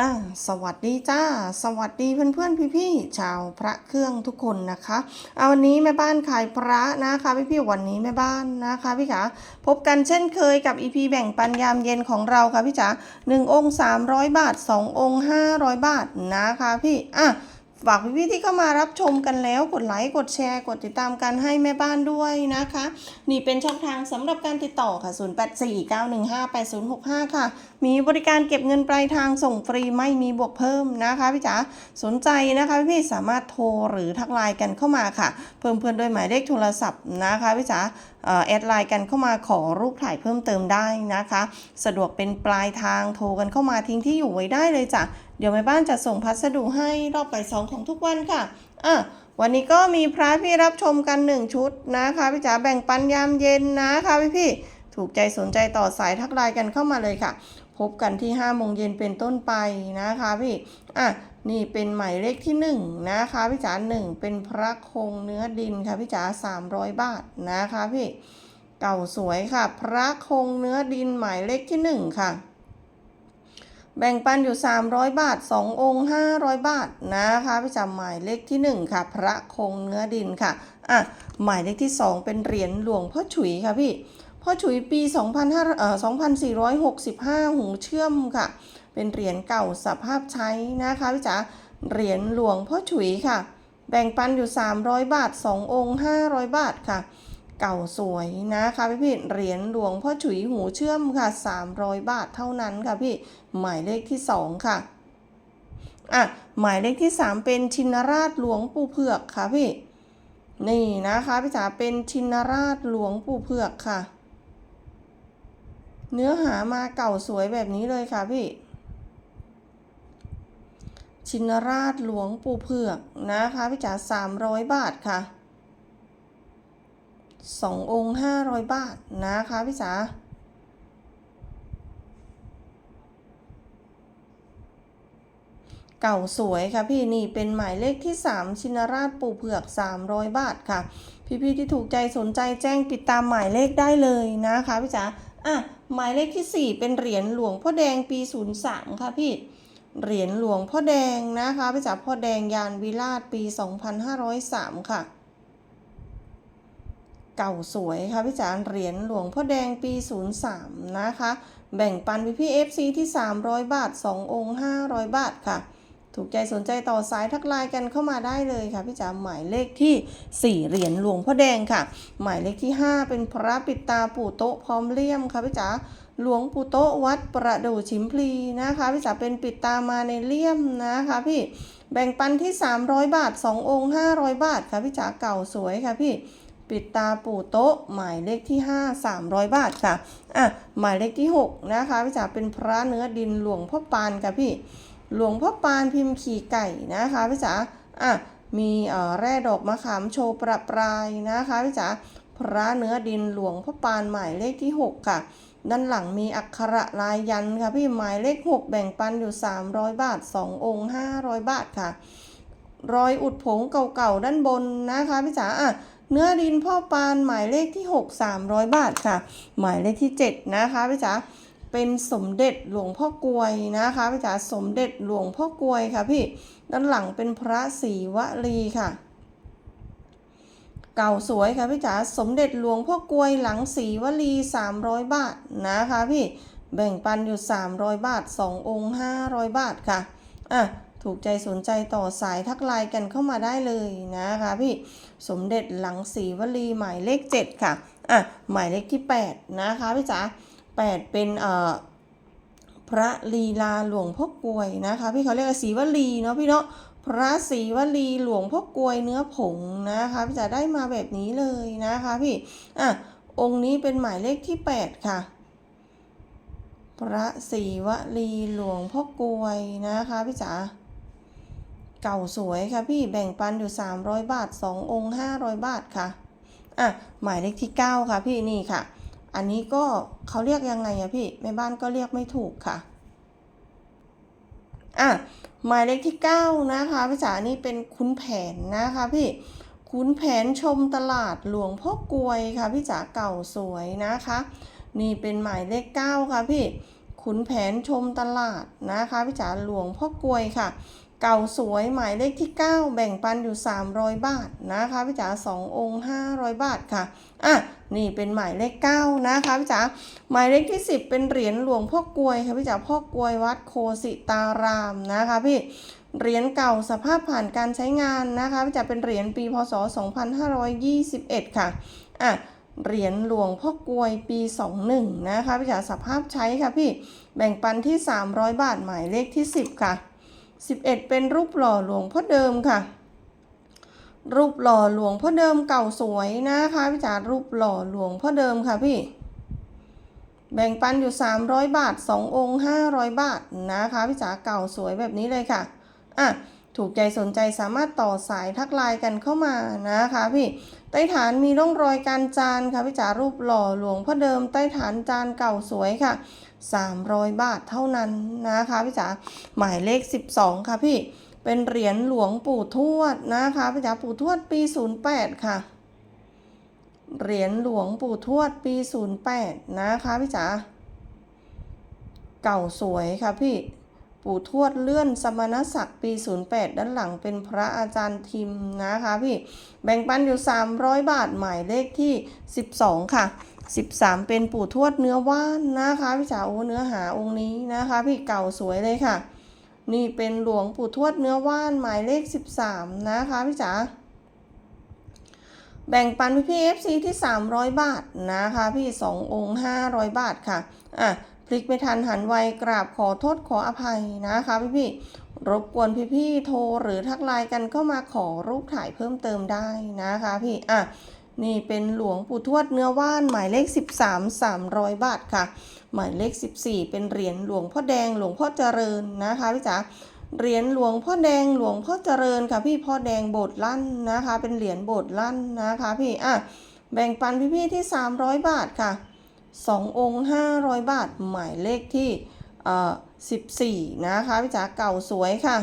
อ่าสวัสดีจ้า สวัสดีเพื่อนเพื่อนพี่พี่ๆชาวพระเครื่องทุกคนนะคะเอาวันนี้แม่บ้านขายพระนะคะพี่พี่ๆวันนี้แม่บ้านนะคะพี่ขาพบกันเช่นเคยกับอีพีแบ่งปันยามเย็นของเราค่ะพี่จ๋าหนึ่งองค์สามร้อยบาทสององค์ห้าร้อยบาทนะคะพี่อะ ฝากพี่ๆที่เข้ามารับชมกันแล้วกดไลค์กดแชร์ กดติดตามกันให้แม่บ้านด้วยนะคะ นี่เป็นช่องทางสำหรับการติดต่อค่ะ 0849158065 ค่ะ มีบริการเก็บเงินปลายทางส่งฟรีไม่มีบวกเพิ่มนะคะพี่จ๋าสนใจนะคะพี่ๆสามารถโทรหรือทักไลน์กันเข้ามาค่ะ เพิ่มเพื่อนด้วยหมายเลขโทรศัพท์นะคะพี่จ๋าเอ่อแอดไลน์กันเข้ามาขอรูปถ่ายเพิ่มเติมได้นะคะ สะดวกเป็นปลายทางโทรกันเข้ามาทิ้งที่อยู่ไว้ได้เลยจ้ะ เดี๋ยวแม่บ้านจะส่งพัสดุให้รอบบ่ายสองของทุกวันค่ะอะวันนี้ก็มีพระพี่รับชมกันหนึ่งชุดนะคะพี่จ๋าแบ่งปันยามเย็นนะคะพี่พี่ๆถูกใจสนใจต่อสายทักไลน์กันเข้ามาเลยค่ะ พบกันที่5โมงเย็นเป็นต้นไปนะคะพี่อะนี่เป็นหมายเลขที่ 1 นะคะพี่จ๋าหนึ่งเป็นพระคงเนื้อดินค่ะพี่จ๋า300 บาทนะคะพี่เก่าสวยค่ะ พระคงเนื้อดินหมายเลขที่หนึ่งค่ะ แบ่งปันอยู่ 300 บาท 2 องค์ 500 บาทนะคะพี่จำหมายเลขที่ 1 ค่ะ พระคงเนื้อดินค่ะอะหมายเลขที่ 2 เป็นเหรียญหลวงพ่อฉุยค่ะพี่พ่อฉุยปี2500เอ่อ2465 หูเชื่อมค่ะ เป็นเหรียญเก่าสภาพใช้นะคะพี่จ๋าเหรียญหลวงพ่อฉุยค่ะ แบ่งปันอยู่ 300 บาท 2 องค์ 500 บาทค่ะ เก่าสวยนะคะพี่พี่เหรียญหลวงพ่อฉุยหูเชื่อมค่ะ 300 บาทเท่านั้นค่ะพี่หมายเลขที่ 2 ค่ะอะหมายเลขที่ 3 เป็นชินราชหลวงปู่เผือกค่ะพี่นี่นะคะพี่จ๋าเป็นชินราชหลวงปู่เผือกค่ะ เนื้อหามาเก่าสวยแบบนี้เลยค่ะพี่ชินราชหลวงปู่เผือกนะคะพี่จ๋า300 บาทค่ะ สององค์ห้าร้อยบาทนะคะพี่จ๋าเก่าสวยค่ะพี่นี่เป็นหมายเลขที่ 3 ชินราชปู่เผือก 300 บาทค่ะ พี่ๆที่ถูกใจสนใจแจ้งติดตามหมายเลขได้เลยนะคะพี่จ๋าอะหมายเลขที่ 4 เป็นเหรียญหลวงพ่อแดงปี 03 ค่ะพี่เหรียญหลวงพ่อแดงนะคะพี่จ๋าพ่อแดงยานวิราชปี 2503 ค่ะ เก่าสวยค่ะพี่จ๋าเหรียญหลวงพ่อแดงปี 03 นะคะ แบ่งปันพี่พี่ FC ที่ 300 บาท 2 องค์ 500 บาทค่ะ ถูกใจสนใจต่อสายทักไลน์กันเข้ามาได้เลยค่ะพี่จ๋าหมายเลขที่ 4 เหรียญหลวงพ่อแดงค่ะ หมายเลขที่ 5 เป็นพระปิดตาปู่โต๊ะพร้อมเลี่ยมค่ะพี่จ๋าหลวงปู่โต๊ะวัดประดู่ชิมพลีนะคะพี่จ๋าเป็นปิดตามาในเลี่ยมนะคะพี่แบ่งปันที่ 300 บาท 2 องค์ 500 บาทค่ะพี่จ๋าเก่าสวยค่ะพี่ ปิดตาปู่โต๊ะ หมายเลขที่ 5 300 บาทค่ะ อะ หมายเลขที่ 6 นะคะพี่จ๋าเป็นพระเนื้อดินหลวงพ่อปานค่ะพี่ หลวงพ่อปานพิมพ์ขี่ไก่นะคะพี่จ๋าอะ มีเอ่อแร่ดอกมะขามโชว์ประปรายนะคะพี่จ๋า พระเนื้อดินหลวงพ่อปานหมายเลขที่ 6 ค่ะ ด้านหลังมีอักขระลายยันค่ะพี่หมายเลข 6 แบ่งปันอยู่ 300 บาท 2 องค์ 500 บาทค่ะ รอยอุดผงเก่าๆด้านบนนะคะพี่จ๋าอะ เนื้อดินพ่อปานหมายเลขที่ 6 300 บาทค่ะ หมายเลขที่ 7 นะคะพี่จ๋าเป็นสมเด็จหลวงพ่อกลวยนะคะพี่จ๋าสมเด็จหลวงพ่อกลวยค่ะพี่ด้านหลังเป็นพระศรีวลีค่ะ เก่าสวยค่ะพี่จ๋าสมเด็จหลวงพ่อกลวยหลังศรีวลี 300 บาทนะคะพี่แบ่งปันอยู่ 300 บาท 2 องค์ 500 บาทค่ะอะ ถูกใจสนใจต่อสายทักไลน์กันเข้ามาได้เลยนะคะพี่สมเด็จหลังศรีวลีหมายเลข 7 ค่ะอะหมายเลขที่ 8 นะคะพี่จ๋า8 เป็นเอ่อพระลีลาหลวงพ่อกลวยนะคะพี่เขาเรียกศรีวลีเนาะพี่เนาะพระศรีวลีหลวงพ่อกลวยเนื้อผงนะคะพี่จ๋าได้มาแบบนี้เลยนะคะพี่อะองค์นี้เป็นหมายเลขที่ 8 ค่ะ พระศรีวลีหลวงพ่อกลวยนะคะพี่จ๋า เก่าสวยค่ะพี่แบ่งปันอยู่ 300 บาท 2 องค์ 500 บาทค่ะอะหมายเลขที่ 9 ค่ะพี่นี่ค่ะ อันนี้ก็เขาเรียกยังไงอะพี่แม่บ้านก็เรียกไม่ถูกค่ะอะหมายเลขที่ 9 นะคะพี่จ๋านี่เป็นคุณแผนนะคะพี่คุณแผนชมตลาดหลวงพ่อกลวยค่ะพี่จ๋าเก่าสวยนะคะ นี่เป็นหมายเลข9ค่ะพี่ขุนแผนชมตลาดนะคะพี่จ๋าหลวงพ่อกลวยค่ะ เก่าสวยหมายเลขที่ 9 แบ่งปันอยู่ 300 บาทนะคะพี่จ๋า2องค์500 บาทค่ะอะนี่เป็นหมายเลข 9 นะคะพี่จ๋าหมายเลขที่ 10 เป็นเหรียญหลวงพ่อกลวยค่ะพี่จ๋าพ่อกลวยวัดโคสิตารามนะคะพี่เหรียญเก่าสภาพผ่านการใช้งานนะคะพี่จ๋าเป็นเหรียญปีพศ 2521 ค่ะอะเหรียญหลวงพ่อกลวยปี 21 นะคะพี่จ๋าสภาพใช้ค่ะพี่แบ่งปันที่ 300 บาทหมายเลขที่ 10 ค่ะ 11 เป็นรูปหล่อหลวงพ่อเดิมค่ะ รูปหล่อหลวงพ่อเดิมเก่าสวยนะคะพี่จ๋ารูปหล่อหลวงพ่อเดิมค่ะพี่ แบ่งปันอยู่ 300 บาท 2 องค์ 500 บาทนะคะพี่จ๋าเก่าสวยแบบนี้เลยค่ะอะถูกใจสนใจสามารถต่อสายทักไลน์กันเข้ามานะคะพี่ใต้ฐานมีร่องรอยการจานค่ะพี่จ๋ารูปหล่อหลวงพ่อเดิมใต้ฐานจานเก่าสวยค่ะ 300 บาทเท่านั้นนะคะพี่จ๋าหมายเลข 12 ค่ะพี่เป็นเหรียญหลวงปู่ทวดนะคะพี่จ๋าปู่ทวดปี 08 ค่ะ เหรียญหลวงปู่ทวดปี 08 นะคะพี่จ๋าเก่าสวยค่ะพี่ปู่ทวดเลื่อนสมณศักดิ์ปี 08 ด้านหลังเป็นพระอาจารย์ทิมนะคะพี่ แบ่งปันอยู่ 300 บาทหมายเลขที่ 12 ค่ะ 13 เป็นปู่ทวดเนื้อว่านนะคะพี่จ๋าโอ้เนื้อหาองค์นี้นะคะ พี่เก่าสวยเลยค่ะ นี่เป็นหลวงปู่ทวดเนื้อว่านหมายเลข 13 นะคะพี่จ๋าแบ่งปันพี่พี่ FC ที่ 300 บาทนะคะ พี่2องค์ 500 บาทค่ะอะพลิกไม่ทันหันไวกราบขอโทษขออภัยนะคะพี่พี่ๆรบกวนพี่พี่โทรหรือทักไลน์กันเข้ามาขอรูปถ่ายเพิ่มเติมได้นะคะพี่อะ นี่เป็นหลวงปู่ทวดเนื้อว่านหมายเลข 13 300 บาทค่ะ หมายเลข 14 เป็นเหรียญหลวงพ่อแดงหลวงพ่อเจริญนะคะพี่จ๋าเหรียญหลวงพ่อแดงหลวงพ่อเจริญค่ะพี่พ่อแดงโบสถ์ลั่นนะคะ เป็นเหรียญโบสถ์ลั่นนะคะพี่อะแบ่งปันพี่ๆที่ 300 บาทค่ะ 2 องค์ 500 บาท หมายเลขที่เอ่อ14 นะคะพี่จ๋าเก่าสวยค่ะ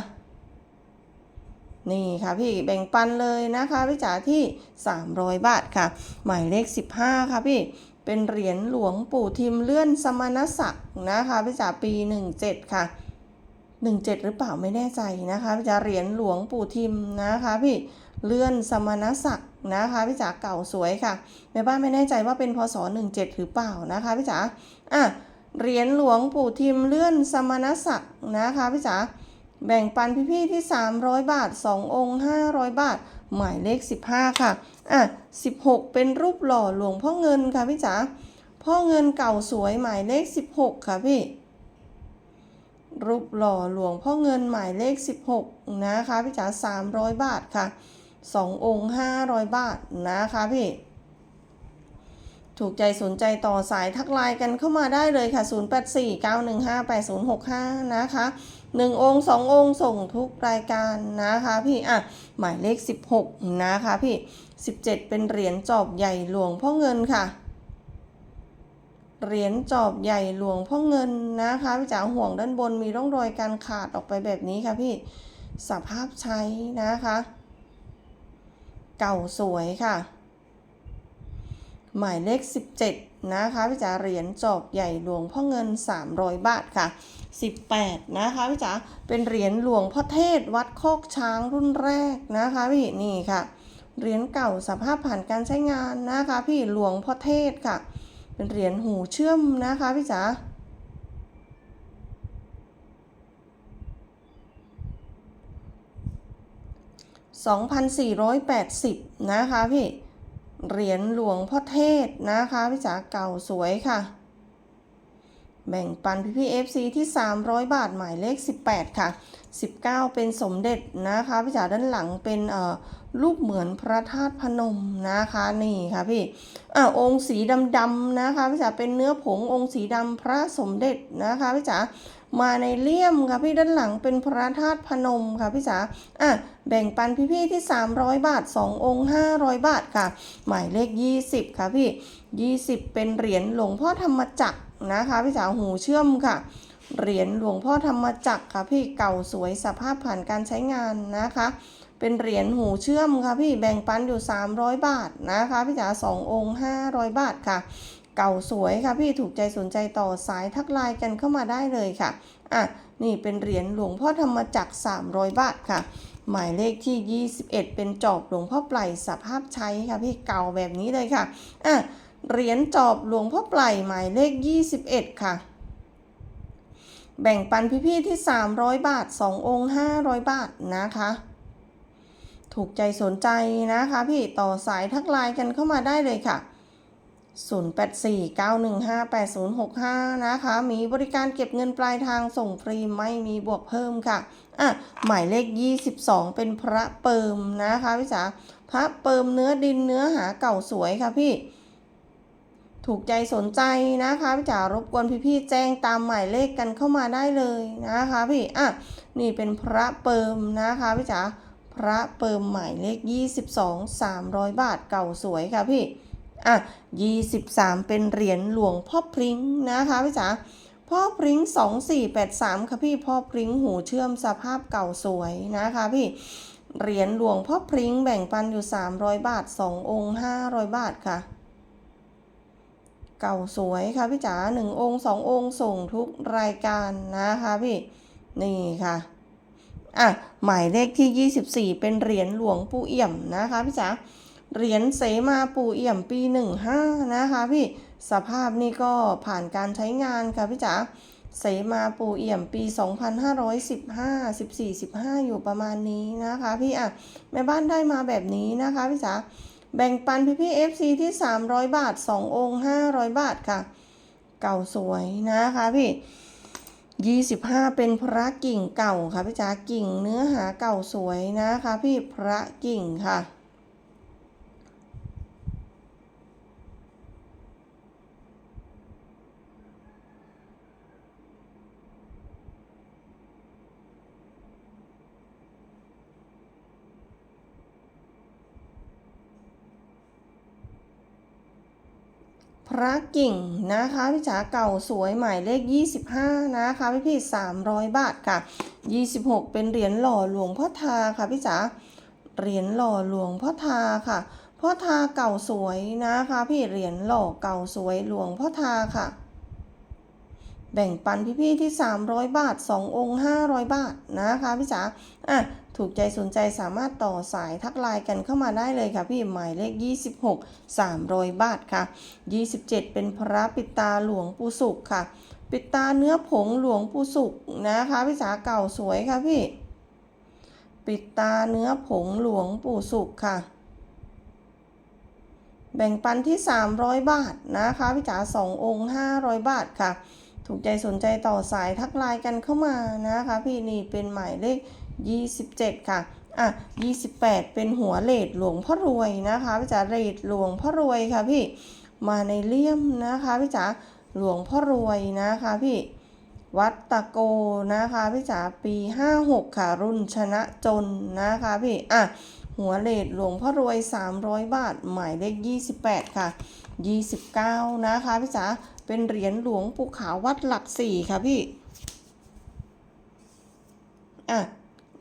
นี่ค่ะพี่แบ่งปันเลยนะคะพี่จ๋าที่ 300 บาทค่ะ หมายเลข 15 ค่ะพี่เป็นเหรียญหลวงปู่ทิมเลื่อนสมณศักดิ์นะคะพี่จ๋าปี 17 ค่ะ 17 หรือเปล่าไม่แน่ใจนะคะพี่จ๋าเหรียญหลวงปู่ทิมนะคะพี่เลื่อนสมณศักดิ์นะคะพี่จ๋าเก่าสวยค่ะแม่บ้านไม่แน่ใจว่าเป็นพศ 17 หรือเปล่านะคะพี่จ๋าอะเหรียญหลวงปู่ทิมเลื่อนสมณศักดิ์นะคะพี่จ๋า แบ่งปันพี่ๆที่ 300 บาท 2 องค์ 500 บาท หมายเลข 15 ค่ะ อะ 16 เป็นรูปหล่อหลวงพ่อเงินค่ะพี่จ๋า พ่อเงินเก่าสวยหมายเลข 16 ค่ะพี่ รูปหล่อหลวงพ่อเงินหมายเลข 16 นะคะพี่จ๋า300 บาทค่ะ 2 องค์ 500 บาทนะคะพี่ ถูกใจสนใจต่อสายทักไลน์กันเข้ามาได้เลยค่ะ 0849158065 นะคะ 1 องค์ 2 องค์ส่งทุกรายการนะคะพี่ อะ หมายเลข 16 นะคะพี่ 17 เป็นเหรียญจอบใหญ่หลวงพ่อเงินค่ะ เหรียญจอบใหญ่หลวงพ่อเงินนะคะพี่จ๋าห่วงด้านบนมีร่องรอยการขาดออกไปแบบนี้ค่ะพี่ สภาพใช้นะคะ เก่าสวยค่ะ หมายเลข 17 นะคะพี่จ๋าเหรียญจอบใหญ่หลวงพ่อเงิน 300 บาทค่ะ 18 นะคะพี่จ๋าเป็นเหรียญหลวงพ่อเทศวัดโคกช้างรุ่นแรกนะคะพี่นี่ค่ะเหรียญเก่าสภาพผ่านการใช้งานนะคะพี่หลวงพ่อเทศค่ะ เป็นเหรียญหูเชื่อมนะคะพี่จ๋า2,480 นะคะพี่ เหรียญหลวงพ่อเทศนะคะพี่จ๋าเก่าสวยค่ะ แบ่งปันพี่พี่ FC ที่ 300 บาทหมายเลข 18 ค่ะ 19 เป็นสมเด็จนะคะพี่จ๋าด้านหลังเป็นเอ่อรูปเหมือนพระธาตุพนมนะคะนี่ค่ะพี่อ่าองค์สีดำๆนะคะพี่จ๋าเป็นเนื้อผงองค์สีดำพระสมเด็จนะคะพี่จ๋า มาในเลี่ยมค่ะพี่ด้านหลังเป็นพระธาตุพนมค่ะพี่จ๋าอะแบ่งปันพี่ๆที่ 300 บาท 2 องค์ 500 บาทค่ะ หมายเลข 20 ค่ะพี่ 20 เป็นเหรียญหลวงพ่อธรรมจักรนะคะพี่จ๋าหูเชื่อมค่ะ เหรียญหลวงพ่อธรรมจักรค่ะพี่เก่าสวยสภาพผ่านการใช้งานนะคะ เป็นเหรียญหูเชื่อมค่ะพี่แบ่งปันอยู่ 300 บาทนะคะพี่จ๋า2องค์ 500 บาทค่ะ เก่าสวยค่ะพี่ถูกใจสนใจต่อสายทักไลน์กันเข้ามาได้เลยค่ะอะนี่เป็นเหรียญหลวงพ่อธรรมจักร 300 บาทค่ะ หมายเลขที่ 21 เป็นจอบหลวงพ่อไพลสภาพใช้ค่ะพี่เก่าแบบนี้เลยค่ะอะเหรียญจอบหลวงพ่อไพลหมายเลข 21 ค่ะแบ่งปันพี่ๆที่ 300 บาท 2 องค์ 500 บาทนะคะ ถูกใจสนใจนะคะพี่ต่อสายทักไลน์กันเข้ามาได้เลยค่ะ 0849158065 นะคะ มีบริการเก็บเงินปลายทางส่งฟรีไม่มีบวกเพิ่มค่ะ อะ หมายเลข 22 เป็นพระเปิมนะคะพี่จ๋าพระเปิมเนื้อดินเนื้อหาเก่าสวยค่ะพี่ ถูกใจสนใจนะคะพี่จ๋ารบกวนพี่ๆแจ้งตามหมายเลขกันเข้ามาได้เลยนะคะพี่ อะ นี่เป็นพระเปิมนะคะพี่จ๋าพระเปิมหมายเลข 22 300 บาทเก่าสวยค่ะพี่ อะ23 เป็นเหรียญหลวงพ่อพริ้งนะคะพี่จ๋าพ่อพริ้ง 2483 ค่ะพี่พ่อพริ้งหูเชื่อมสภาพเก่าสวยนะคะพี่เหรียญหลวงพ่อพริ้งแบ่งปันอยู่ 300 บาท 2 องค์ 500 บาทค่ะ เก่าสวยค่ะพี่จ๋า1องค์ 2 องค์ส่งทุกรายการนะคะพี่นี่ค่ะอะหมายเลขที่ 24 เป็นเหรียญหลวงปู่เอี่ยมนะคะพี่จ๋า เหรียญเสมาปู่เอี่ยมปี 15 นะคะพี่สภาพนี่ก็ผ่านการใช้งานค่ะพี่จ๋าเสมาปู่เอี่ยมปี 2515 14 15 อยู่ประมาณนี้นะคะพี่อะแม่บ้านได้มาแบบนี้นะคะพี่จ๋าแบ่งปันพี่พี่ FC ที่ 300 บาท 2 องค์ 500 บาทค่ะ เก่าสวยนะคะพี่ 25 เป็นพระกิ่งเก่าค่ะพี่จ๋ากิ่งเนื้อหาเก่าสวยนะคะพี่พระกิ่งค่ะ ระกิ่งนะคะพี่จ๋าเก่าสวยหมายเลข 25 นะคะพี่พี่300 บาทค่ะ 26 เป็นเหรียญหล่อหลวงพ่อทาค่ะพี่จ๋าเหรียญหล่อหลวงพ่อทาค่ะพ่อทาเก่าสวยนะคะ พี่เหรียญหล่อเก่าสวยหลวงพ่อทาค่ะ แบ่งปันพี่ๆที่ 300 บาท 2 องค์ 500 บาทนะคะพี่จ๋าอะ ถูกใจสนใจสามารถต่อสายทักไลน์กันเข้ามาได้เลยค่ะพี่หมายเลข 26 300 บาทค่ะ 27 เป็นพระปิตาหลวงปู่สุขค่ะ ปิตาเนื้อผงหลวงปู่สุขนะคะพี่จ๋าเก่าสวยค่ะพี่ ปิตาเนื้อผงหลวงปู่สุขค่ะ แบ่งปันที่ 300 บาทนะคะพี่จ๋า2องค์ 500 บาทค่ะ ถูกใจสนใจต่อสายทักไลน์กันเข้ามานะคะ พี่นี่เป็นหมายเลข 27 ค่ะ อะ 28 เป็นหัวเลดหลวงพ่อรวยนะคะพี่จ๋าเลดหลวงพ่อรวยค่ะพี่ มาในเลี่ยมนะคะพี่จ๋าหลวงพ่อรวยนะคะพี่ วัดตะโกนะคะพี่จ๋าปี 56 ค่ะ รุ่นชนะจนนะคะพี่ อะ หัวเลดหลวงพ่อรวย 300 บาท หมายเลข 28 ค่ะ 29 นะคะพี่จ๋า เป็นเหรียญหลวงปู่ขาววัดหลักสี่ค่ะพี่ อะ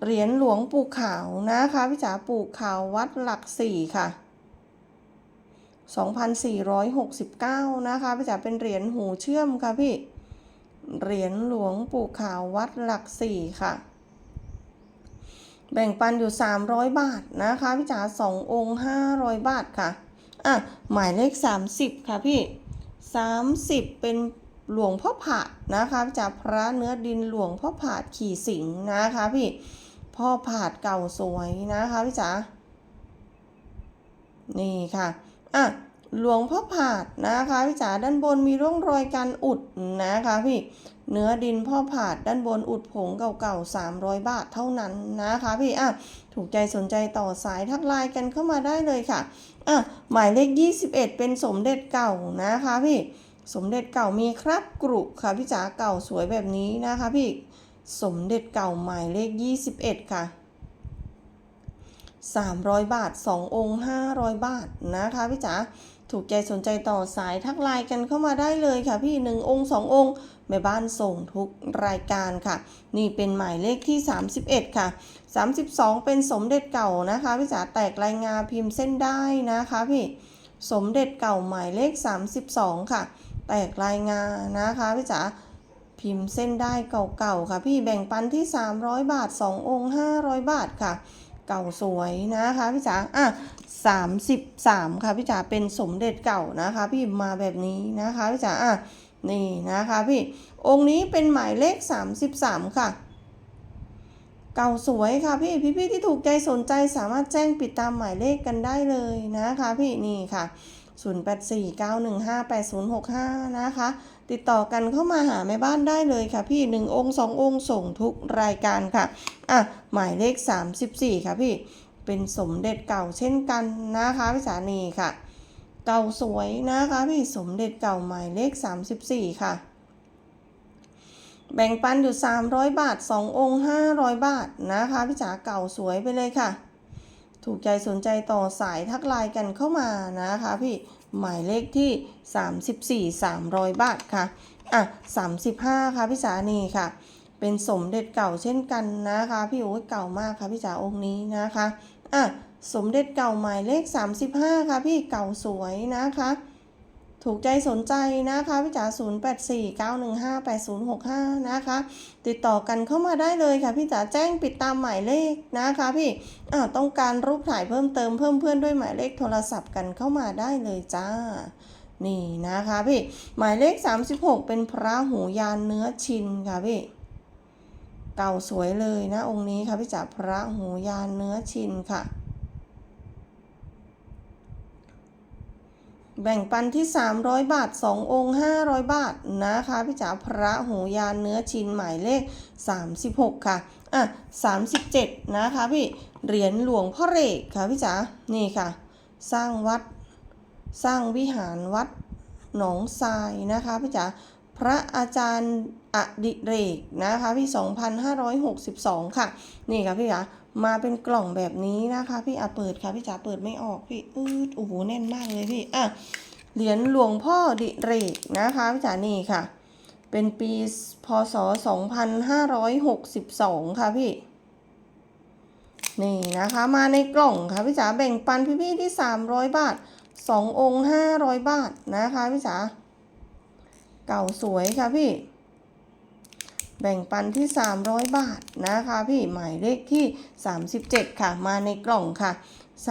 เหรียญหลวงปู่ขาวนะคะพี่จ๋าปู่ขาววัดหลักสี่ค่ะ 2,469 นะคะพี่จ๋าเป็นเหรียญหูเชื่อมค่ะพี่ เหรียญหลวงปู่ขาววัดหลักสี่ค่ะ แบ่งปันอยู่ 300 บาทนะคะพี่จ๋า2องค์ 500 บาทค่ะ อะ หมายเลข 30 ค่ะพี่ 30 เป็นหลวงพ่อผาดนะคะพี่จ๋าพระเนื้อดินหลวงพ่อผาดขี่สิงนะคะพี่ พ่อผาดเก่าสวยนะคะพี่จ๋า นี่ค่ะ อะ หลวงพ่อผาดนะคะพี่จ๋าด้านบนมีร่องรอยการอุดนะคะพี่ เนื้อดินพ่อผาดด้านบนอุดผงเก่าๆ 300 บาทเท่านั้นนะคะพี่ อะ ถูกใจสนใจต่อสายทักไลน์กันเข้ามาได้เลยค่ะ อะ หมายเลข 21 เป็นสมเด็จเก่านะคะพี่ สมเด็จเก่ามีครับกรุค่ะพี่จ๋าเก่าสวยแบบนี้นะคะพี่ สมเด็จเก่าหมายเลข 21 ค่ะ 300 บาท 2 องค์ 500 บาทนะคะพี่จ๋าถูกใจสนใจต่อสายทักไลน์กันเข้ามาได้เลยค่ะพี่ 1 องค์ 2 องค์แม่บ้านส่งทุกรายการค่ะ นี่เป็นหมายเลขที่ 31 ค่ะ 32 เป็นสมเด็จเก่านะคะพี่จ๋าแตกลายงาพิมพ์เส้นได้นะคะพี่สมเด็จเก่าหมายเลข 32 ค่ะ แตกลายงานะคะพี่จ๋า พิมพ์เส้นได้เก่าๆค่ะ พี่แบ่งปันที่ 300 บาท 2 องค์ 500 บาทค่ะ เก่าสวยนะคะพี่จ๋าอะ33ค่ะพี่จ๋าเป็นสมเด็จเก่านะคะ พี่มาแบบนี้นะคะพี่จ๋าอะนี่นะคะพี่องค์นี้เป็นหมายเลข 33 ค่ะ เก่าสวยค่ะพี่พี่ๆที่ถูกใจสนใจสามารถแจ้งปิดตามหมายเลขกันได้เลยนะคะ พี่นี่ค่ะ 0849158065 นะคะ ติดต่อกันเข้ามาหาแม่บ้านได้เลยค่ะพี่ 1 องค์ 2 องค์ส่งทุกรายการค่ะ อะ หมายเลข 34 ค่ะพี่ เป็นสมเด็จเก่าเช่นกันนะคะพี่สานีค่ะ เก่าสวยนะคะพี่สมเด็จเก่าหมายเลข 34 ค่ะแบ่งปันอยู่ 300 บาท 2 องค์ 500 บาทนะคะพี่จ๋าเก่าสวยไปเลยค่ะ ถูกใจสนใจต่อสายทักไลน์กันเข้ามานะคะพี่หมายเลขที่ 34 300 บาทค่ะ อะ 35 ค่ะพี่สานีค่ะ เป็นสมเด็จเก่าเช่นกันนะคะ พี่โอ้ยเก่ามากค่ะพี่จ๋าองค์นี้นะคะ อะ สมเด็จเก่าหมายเลข 35 ค่ะพี่เก่าสวยนะคะ ถูกใจสนใจนะคะพี่จ๋า0849158065 นะคะ ติดต่อกันเข้ามาได้เลยค่ะพี่จ๋าแจ้งปิดตามหมายเลขนะคะพี่อ่าวต้องการรูปถ่ายเพิ่มเติมเพิ่มเพื่อนด้วยหมายเลขโทรศัพท์กันเข้ามาได้เลยจ้า นี่นะคะพี่ หมายเลข 36 เป็นพระหูยานเนื้อชินค่ะพี่ เก่าสวยเลยนะองค์นี้ค่ะพี่จ๋าพระหูยานเนื้อชินค่ะ แบ่งปันที่ 300 บาท 2 องค์ 500 บาทนะคะพี่จ๋าพระหูยานเนื้อชิ้นหมายเลข 36 ค่ะ อะ 37 นะคะพี่ เหรียญหลวงพ่อเรกค่ะพี่จ๋านี่ค่ะ สร้างวัด สร้างวิหารวัดหนองทรายนะคะพี่จ๋า พระอาจารย์อดิเรกนะคะพี่ 2562 ค่ะ นี่ค่ะพี่จ๋ามาเป็นกล่องแบบนี้นะคะพี่อะเปิดค่ะพี่จ๋าเปิดไม่ออกพี่อืดโอ้โหแน่นมากเลยพี่อะเหรียญหลวงพ่อดิเรกนะคะพี่จ๋านี่ค่ะ เป็นปีพศ 2562 ค่ะพี่นี่นะคะมาในกล่องค่ะพี่จ๋าแบ่งปันพี่ๆที่ 300 บาท 2 องค์ 500 บาทนะคะพี่จ๋า เก่าสวยค่ะพี่ แบ่งปันที่ 300 บาทนะคะพี่หมายเลขที่ 37 ค่ะ มาในกล่องค่ะ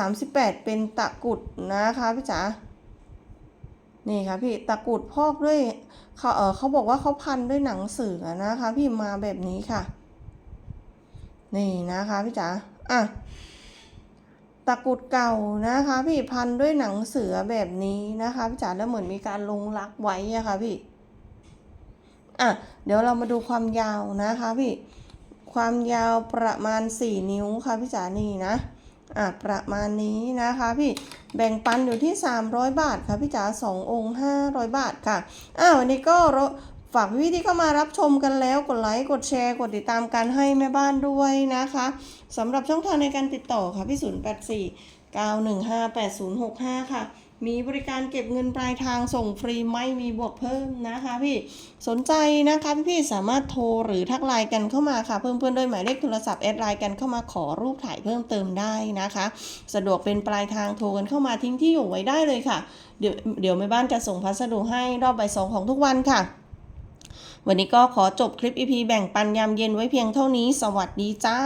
38 เป็นตะกุดนะคะพี่จ๋านี่ค่ะพี่ตะกุดพอกด้วยเขาเออเขาบอกว่าเขาพันด้วยหนังเสือนะคะ พี่มาแบบนี้ค่ะ นี่นะคะพี่จ๋าอะตะกุดเก่านะคะ พี่พันด้วยหนังเสือแบบนี้นะคะพี่จ๋าแล้วเหมือนมีการลงรักไว้อะค่ะพี่ อะเดี๋ยวเรามาดูความยาวนะคะพี่ความยาวประมาณ 4 นิ้วค่ะพี่จ๋านี่นะอะประมาณนี้นะคะพี่แบ่งปันอยู่ที่ 300 บาทค่ะพี่จ๋า2องค์500 บาทค่ะอะวันนี้ก็รฝากพี่ที่เข้ามารับชมกันแล้วกดไลค์กดแชร์กดติดตามกันให้แม่บ้านด้วยนะคะสำหรับช่องทางในการติดต่อค่ะพี่ 084 915 8065 ค่ะ มีบริการเก็บเงินปลายทางส่งฟรีไม่มีบวกเพิ่มนะคะพี่สนใจนะคะพี่ๆสามารถโทรหรือทักไลน์กันเข้ามาค่ะเพิ่มเพื่อนด้วยหมายเลขโทรศัพท์แอดไลน์กันเข้ามาขอรูปถ่ายเพิ่มเติมได้นะคะ สะดวกเป็นปลายทางโทรกันเข้ามาทิ้งที่อยู่ไว้ได้เลยค่ะ เดี๋ยวเดี๋ยวแม่บ้านจะส่งพัสดุให้รอบบ่ายสองของทุกวันค่ะวันนี้ก็ขอจบคลิป EP แบ่งปันยามเย็นไว้เพียงเท่านี้ สวัสดีจ้า